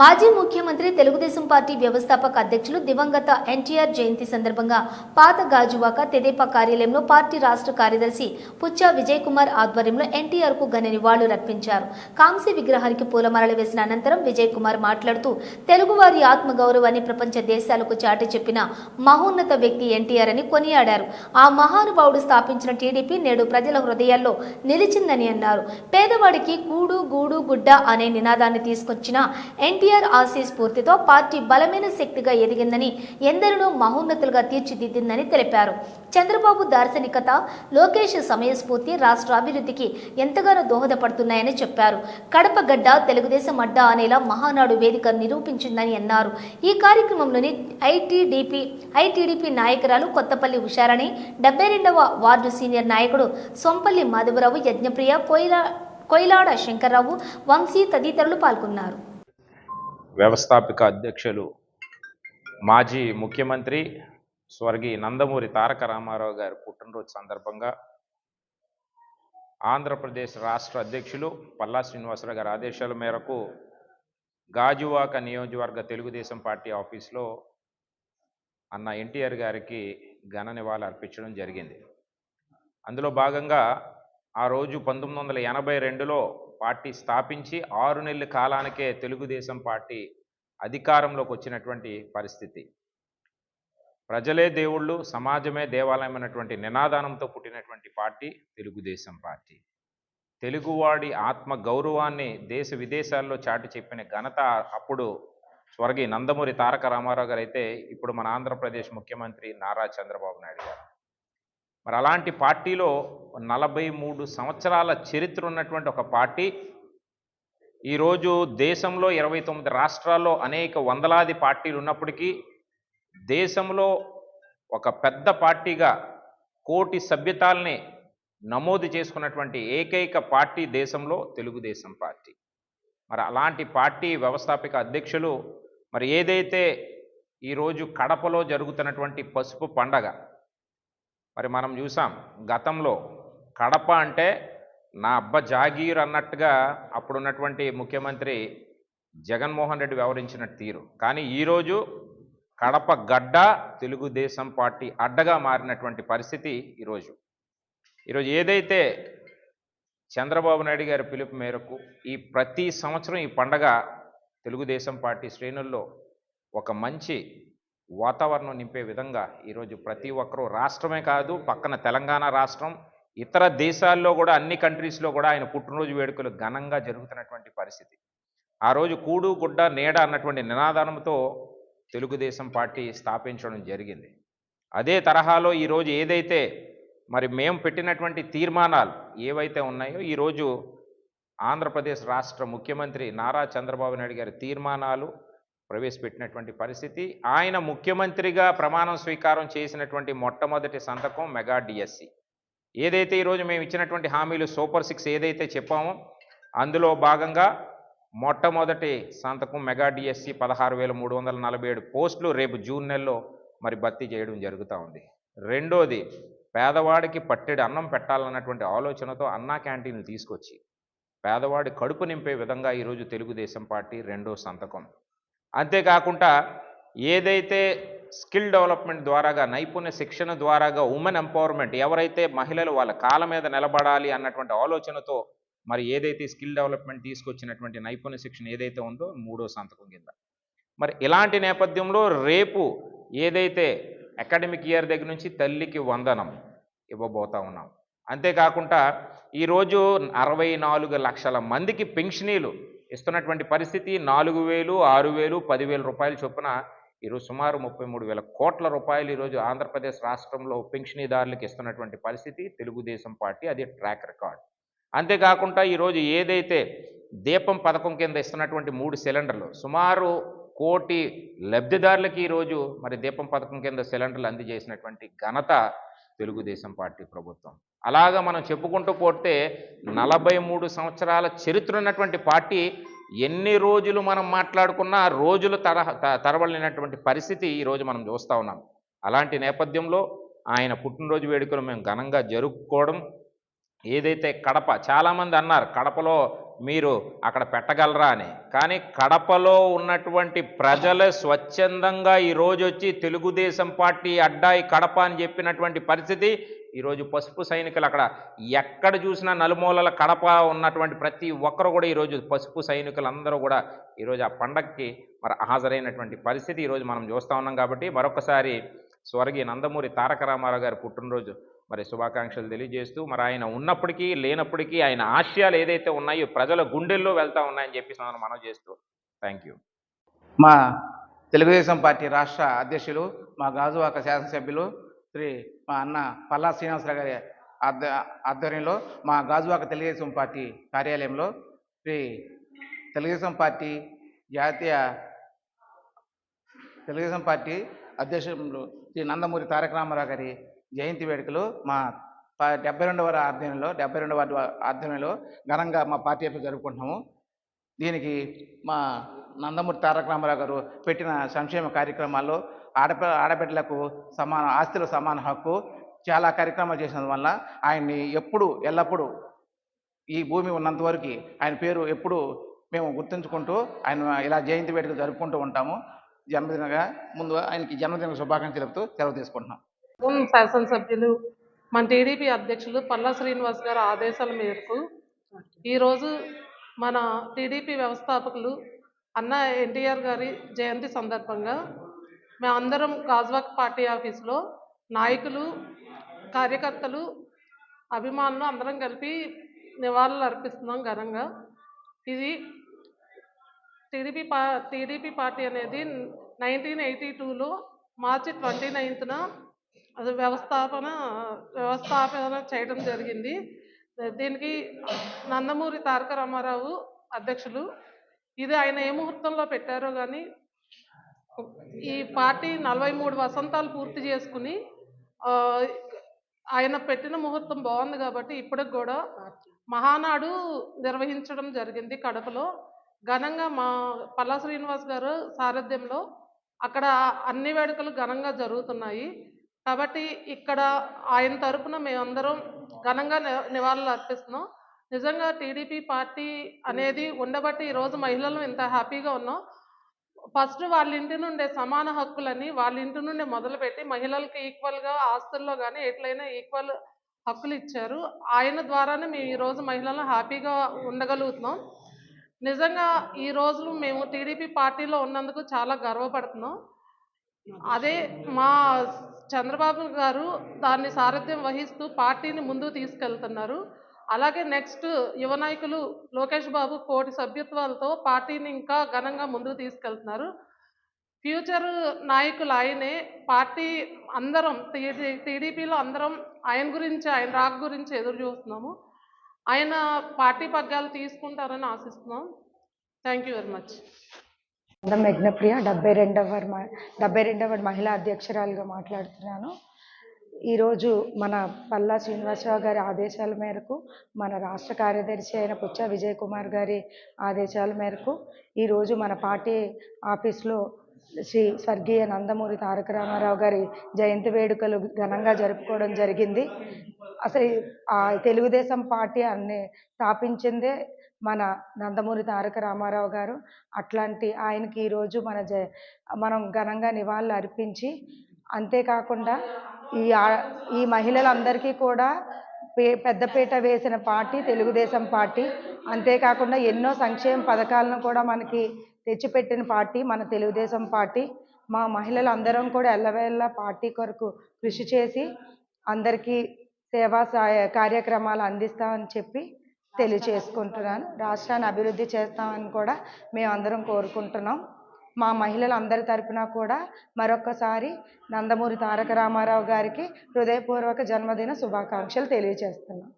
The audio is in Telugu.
మాజీ ముఖ్యమంత్రి తెలుగుదేశం పార్టీ వ్యవస్థాపక అధ్యక్షులు దివంగత ఎన్టీఆర్ జయంతి సందర్భంగా పాత గాజువాక తెదేపా కార్యాలయంలో పార్టీ రాష్ట్ర కార్యదర్శి పుచ్చా విజయ్ కుమార్ ఆధ్వర్యంలో ఎన్టీఆర్కు ఘన నివాళులర్పించారు కాంసీ విగ్రహానికి పూలమాలలు వేసిన అనంతరం విజయ్ కుమార్ మాట్లాడుతూ తెలుగువారి ఆత్మగౌరవాన్ని ప్రపంచ దేశాలకు చాటి చెప్పిన మహోన్నత వ్యక్తి ఎన్టీఆర్ అని కొనియాడారు. ఆ మహానుభావుడు స్థాపించిన టీడీపీ నేడు ప్రజల హృదయాల్లో నిలిచిందని అన్నారు. పేదవాడికి కూడు గూడు గుడ్డ అనే నినాదాన్ని తీసుకొచ్చిన ఎన్టీఆర్ ఆశయ స్ఫూర్తితో పార్టీ బలమైన శక్తిగా ఎదిగిందని ఎందరినో మహోన్నతులుగా తీర్చిదిద్దిందని తెలిపారు. చంద్రబాబు దార్శనికత లోకేష్ సమయస్ఫూర్తి రాష్ట్ర అభివృద్ధికి ఎంతగానో దోహదపడుతున్నాయని చెప్పారు. కడప గడ్డ తెలుగుదేశం అడ్డా అనేలా మహానాడు వేదిక నిరూపించిందని అన్నారు. ఈ కార్యక్రమంలోని ఐటీడీపీ ఐటీడీపీ నాయకురాలు కొత్తపల్లి ఉషారాణి డెబ్బై రెండవ వార్డు సీనియర్ నాయకుడు సొంపల్లి మాధవరావు యజ్ఞప్రియ కోయిలా కొయిలాడ శంకర్రావు వంశీ తదితరులు పాల్గొన్నారు. వ్యవస్థాపిక అధ్యక్షులు మాజీ ముఖ్యమంత్రి స్వర్గీయ నందమూరి తారక రామారావు గారి పుట్టినరోజు సందర్భంగా ఆంధ్రప్రదేశ్ రాష్ట్ర అధ్యక్షులు పల్లా శ్రీనివాసరావు గారి ఆదేశాల మేరకు గాజువాక నియోజకవర్గ తెలుగుదేశం పార్టీ ఆఫీస్లో అన్న ఎన్టీఆర్ గారికి ఘన నివాళులు అర్పించడం జరిగింది. అందులో భాగంగా ఆ రోజు పంతొమ్మిది వందల ఎనభై రెండులో పార్టీ స్థాపించి ఆరు నెలల కాలానికే తెలుగుదేశం పార్టీ అధికారంలోకి వచ్చినటువంటి పరిస్థితి. ప్రజలే దేవుళ్ళు సమాజమే దేవాలయం అన్నటువంటి నినాదానంతో పుట్టినటువంటి పార్టీ తెలుగుదేశం పార్టీ. తెలుగువాడి ఆత్మ గౌరవాన్ని దేశ విదేశాల్లో చాటి చెప్పిన ఘనత అప్పుడు స్వర్గీయ నందమూరి తారక రామారావు గారు అయితే ఇప్పుడు మన ఆంధ్రప్రదేశ్ ముఖ్యమంత్రి నారా చంద్రబాబు నాయుడు గారు. మరి అలాంటి పార్టీలో నలభై మూడు సంవత్సరాల చరిత్ర ఉన్నటువంటి ఒక పార్టీ. ఈరోజు దేశంలో ఇరవై తొమ్మిది రాష్ట్రాల్లో అనేక వందలాది పార్టీలు ఉన్నప్పటికీ దేశంలో ఒక పెద్ద పార్టీగా కోటి సభ్యతాల్ని నమోదు చేసుకున్నటువంటి ఏకైక పార్టీ దేశంలో తెలుగుదేశం పార్టీ. మరి అలాంటి పార్టీ వ్యవస్థాపిక అధ్యక్షులు మరి ఏదైతే ఈరోజు కడపలో జరుగుతున్నటువంటి పసుపు పండగ మరి మనం చూసాం గతంలో కడప అంటే నా అబ్బ జాగీర్ అన్నట్టుగా అప్పుడున్నటువంటి ముఖ్యమంత్రి జగన్మోహన్ రెడ్డి వ్యవహరించిన తీరు. కానీ ఈరోజు కడప గడ్డ తెలుగుదేశం పార్టీ అడ్డగా మారినటువంటి పరిస్థితి ఈరోజు ఈరోజు ఏదైతే చంద్రబాబు నాయుడు గారి పిలుపు మేరకు ఈ ప్రతి సంవత్సరం ఈ పండగ తెలుగుదేశం పార్టీ శ్రేణుల్లో ఒక మంచి వాతావరణం నింపే విధంగా ఈరోజు ప్రతి ఒక్కరూ రాష్ట్రమే కాదు పక్కన తెలంగాణ రాష్ట్రం ఇతర దేశాల్లో కూడా అన్ని కంట్రీస్లో కూడా ఆయన పుట్టినరోజు వేడుకలు ఘనంగా జరుగుతున్నటువంటి పరిస్థితి. ఆ రోజు కూడు గుడ్డ నీడ అన్నటువంటి నినాదానంతో తెలుగుదేశం పార్టీ స్థాపించడం జరిగింది. అదే తరహాలో ఈరోజు ఏదైతే మరి మేము పెట్టినటువంటి తీర్మానాలు ఏవైతే ఉన్నాయో ఈరోజు ఆంధ్రప్రదేశ్ రాష్ట్ర ముఖ్యమంత్రి నారా చంద్రబాబు నాయుడు గారి తీర్మానాలు ప్రవేశపెట్టినటువంటి పరిస్థితి. ఆయన ముఖ్యమంత్రిగా ప్రమాణం స్వీకారం చేసినటువంటి మొట్టమొదటి సంతకం మెగా డిఎస్సి. ఏదైతే ఈరోజు మేము ఇచ్చినటువంటి హామీలు సూపర్ సిక్స్ ఏదైతే చెప్పామో అందులో భాగంగా మొట్టమొదటి సంతకం మెగా డిఎస్సి పదహారు వేల మూడు వందల నలభై ఏడు పోస్టులు రేపు జూన్ నెలలో మరి భర్తీ చేయడం జరుగుతూ ఉంది. రెండోది పేదవాడికి పట్టెడు అన్నం పెట్టాలన్నటువంటి ఆలోచనతో అన్నా క్యాంటీన్లు తీసుకొచ్చి పేదవాడి కడుపు నింపే విధంగా ఈరోజు తెలుగుదేశం పార్టీ రెండో సంతకం. అంతేకాకుండా ఏదైతే స్కిల్ డెవలప్మెంట్ ద్వారాగా నైపుణ్య శిక్షణ ద్వారాగా ఉమెన్ ఎంపవర్మెంట్ ఎవరైతే మహిళలు వాళ్ళ కాళ్ళ మీద నిలబడాలి అన్నటువంటి ఆలోచనతో మరి ఏదైతే స్కిల్ డెవలప్మెంట్ తీసుకొచ్చినటువంటి నైపుణ్య శిక్షణ ఏదైతే ఉందో మూడో సంతకం కింద. మరి ఇలాంటి నేపథ్యంలో రేపు ఏదైతే అకాడమిక్ ఇయర్ దగ్గర నుంచి తల్లికి వందనం ఇవ్వబోతా ఉన్నాం. అంతేకాకుండా ఈరోజు అరవై నాలుగు లక్షల మందికి పెన్షనీలు ఇస్తున్నటువంటి పరిస్థితి నాలుగు వేలు ఆరు వేలు పదివేల రూపాయల చొప్పున ఈరోజు సుమారు ముప్పై మూడు వేల కోట్ల రూపాయలు ఈరోజు ఆంధ్రప్రదేశ్ రాష్ట్రంలో పెన్షనీదారులకు ఇస్తున్నటువంటి పరిస్థితి తెలుగుదేశం పార్టీ అది ట్రాక్ రికార్డ్. అంతేకాకుండా ఈరోజు ఏదైతే దీపం పథకం కింద ఇస్తున్నటువంటి మూడు సిలిండర్లు సుమారు కోటి లబ్ధిదారులకి ఈరోజు మరి దీపం పథకం కింద సిలిండర్లు అందజేసినటువంటి ఘనత తెలుగుదేశం పార్టీ ప్రభుత్వం. అలాగా మనం చెప్పుకుంటూ పోతే నలభై మూడు సంవత్సరాల చరిత్ర ఉన్నటువంటి పార్టీ ఎన్ని రోజులు మనం మాట్లాడుకున్నా రోజులు తరహ త- తరబడినటువంటి పరిస్థితి ఈరోజు మనం చూస్తూ ఉన్నాం. అలాంటి నేపథ్యంలో ఆయన పుట్టినరోజు వేడుకలు మేము ఘనంగా జరుపుకోవడం ఏదైతే కడప చాలామంది అన్నారు కడపలో మీరు అక్కడ పెట్టగలరా అని. కానీ కడపలో ఉన్నటువంటి ప్రజలు స్వచ్ఛందంగా ఈరోజు వచ్చి తెలుగుదేశం పార్టీ అడ్డాయి కడప అని చెప్పినటువంటి పరిస్థితి ఈరోజు పసుపు సైనికులు అక్కడ ఎక్కడ చూసినా నలుమూలల కడప ఉన్నటువంటి ప్రతి ఒక్కరు కూడా ఈరోజు పసుపు సైనికులందరూ కూడా ఈరోజు ఆ పండగకి మరి హాజరైనటువంటి పరిస్థితి ఈరోజు మనం చూస్తూ ఉన్నాం కాబట్టి మరొకసారి స్వర్గీయ నందమూరి తారక రామారావు గారి పుట్టినరోజు మరి శుభాకాంక్షలు తెలియజేస్తూ మరి ఆయన ఉన్నప్పటికీ లేనప్పటికీ ఆయన ఆశయాలు ఏదైతే ఉన్నాయో ప్రజల గుండెల్లో వెళ్తా ఉన్నాయని చెప్పి మనం మనం చేస్తూ థ్యాంక్ యూ. మా తెలుగుదేశం పార్టీ రాష్ట్ర అధ్యక్షులు మా గాజువాక శాసనసభ్యులు శ్రీ మా అన్న పల్లా శ్రీనివాసరావు గారి ఆధ్వర్యంలో మా గాజువాక తెలుగుదేశం పార్టీ కార్యాలయంలో శ్రీ తెలుగుదేశం పార్టీ జాతీయ తెలుగుదేశం పార్టీ అధ్యక్షులు శ్రీ నందమూరి తారక రామారావు గారి జయంతి వేడుకలు మా డెబ్బై రెండవ ఆధ్వర్యంలో డెబ్బై రెండవ ఆధ్వర్యంలో ఘనంగా మా పార్టీ యొక్క జరుపుకుంటున్నాము. దీనికి మా నందమూరి తారక రామారావు గారు పెట్టిన సంక్షేమ కార్యక్రమాల్లో ఆడపి ఆడబిడ్డలకు సమాన ఆస్తుల సమాన హక్కు చాలా కార్యక్రమాలు చేసినందువల్ల ఆయన్ని ఎప్పుడు ఎల్లప్పుడూ ఈ భూమి ఉన్నంత వరకు ఆయన పేరు ఎప్పుడు మేము గుర్తుంచుకుంటూ ఆయన ఇలా జయంతి వేడుక జరుపుకుంటూ ఉంటాము. జన్మదినగా ముందు ఆయనకి జన్మదిన శుభాకాంక్షలు చెప్తూ సెలవు తీసుకుంటున్నాం. శాసనసభ్యులు మన టీడీపీ అధ్యక్షులు పల్లా శ్రీనివాస్ గారి ఆదేశాల మేరకు ఈరోజు మన టీడీపీ వ్యవస్థాపకులు అన్న ఎన్టీఆర్ గారి జయంతి సందర్భంగా మేమందరం కాజ్వాక్ పార్టీ ఆఫీస్లో నాయకులు కార్యకర్తలు అభిమానులు అందరం కలిపి నివాళులు అర్పిస్తున్నాం ఘనంగా. ఇది టీడీపీ పా టీడీపీ పార్టీ అనేది నైన్టీన్ ఎయిటీ టూలో మార్చి ట్వంటీ నైన్త్న అది వ్యవస్థాపన వ్యవస్థాపన చేయడం జరిగింది. దీనికి నందమూరి తారక రామారావు అధ్యక్షులు. ఇది ఆయన ఏ ముహూర్తంలో పెట్టారో కానీ ఈ పార్టీ నలభై మూడు వసంతాలు పూర్తి చేసుకుని ఆయన పెట్టిన ముహూర్తం బాగుంది కాబట్టి ఇప్పటికి కూడా మహానాడు నిర్వహించడం జరిగింది కడపలో. ఘనంగా మా పల్లా శ్రీనివాస్ గారు సారథ్యంలో అక్కడ అన్ని వేడుకలు ఘనంగా జరుగుతున్నాయి. కాబట్టి ఇక్కడ ఆయన తరపున మేమందరం ఘనంగా ని- నివాళులు అర్పిస్తున్నాం. నిజంగా టీడీపీ పార్టీ అనేది ఉండబట్టి ఈరోజు మహిళలు ఇంత హ్యాపీగా ఉన్నాం. ఫస్ట్ వాళ్ళ ఇంటి నుండే సమాన హక్కులని వాళ్ళ ఇంటి నుండే మొదలుపెట్టి మహిళలకు ఈక్వల్గా ఆస్తుల్లో కానీ ఎట్లయినా ఈక్వల్ హక్కులు ఇచ్చారు ఆయన ద్వారానే మేము ఈరోజు మహిళలు హ్యాపీగా ఉండగలుగుతున్నాం. నిజంగా ఈ రోజు మేము టీడీపీ పార్టీలో ఉన్నందుకు చాలా గర్వపడుతున్నాం. అదే మా చంద్రబాబు గారు దాన్ని సారథ్యం వహిస్తూ పార్టీని ముందుకు తీసుకెళ్తున్నారు. అలాగే నెక్స్ట్ యువ నాయకులు లోకేష్ బాబు కోటి సభ్యత్వాలతో పార్టీని ఇంకా ఘనంగా ముందుకు తీసుకెళ్తున్నారు. ఫ్యూచర్ నాయకులు ఆయనే. పార్టీ అందరం టీడీపీలో అందరం ఆయన గురించి ఆయన రాక్ గురించి ఎదురు చూస్తున్నాము. ఆయన పార్టీ పగ్గాలు తీసుకుంటారని ఆశిస్తున్నాం. Thank you very much. అందం యజ్ఞప్రియ డెబ్బై రెండవ మ- డెబ్బై రెండవ మహిళా అధ్యక్షురాలుగా మాట్లాడుతున్నాను. ఈరోజు మన పల్లా శ్రీనివాసరావు గారి ఆదేశాల మేరకు మన రాష్ట్ర కార్యదర్శి అయిన పుచ్చ విజయ్ కుమార్ గారి ఆదేశాల మేరకు ఈరోజు మన పార్టీ ఆఫీస్లో శ్రీ స్వర్గీయ నందమూరి తారక రామారావు గారి జయంతి వేడుకలు ఘనంగా జరుపుకోవడం జరిగింది. అసలు ఆ తెలుగుదేశం పార్టీ అన్ని స్థాపించిందే మన నందమూరి తారక రామారావు గారు. అట్లాంటి ఆయనకి ఈరోజు మన జ మనం ఘనంగా నివాళులు అర్పించి అంతేకాకుండా ఈ ఈ మహిళలందరికీ కూడా పే పెద్దపీట వేసిన పార్టీ తెలుగుదేశం పార్టీ. అంతేకాకుండా ఎన్నో సంక్షేమ పథకాలను కూడా మనకి తెచ్చిపెట్టిన పార్టీ మన తెలుగుదేశం పార్టీ. మా మహిళలందరం కూడా ఎల్లవేళ పార్టీ కొరకు కృషి చేసి అందరికీ సేవా సాయ కార్యక్రమాలు అందిస్తామని చెప్పి తెలియచేసుకుంటున్నాను రాష్ట్రాన్ని అభివృద్ధి చేస్తామని కూడా మేమందరం కోరుకుంటున్నాం. మా మహిళలందరి తరపున కూడా మరొకసారి నందమూరి తారక రామారావు గారికి హృదయపూర్వక జన్మదిన శుభాకాంక్షలు తెలియజేస్తున్నాం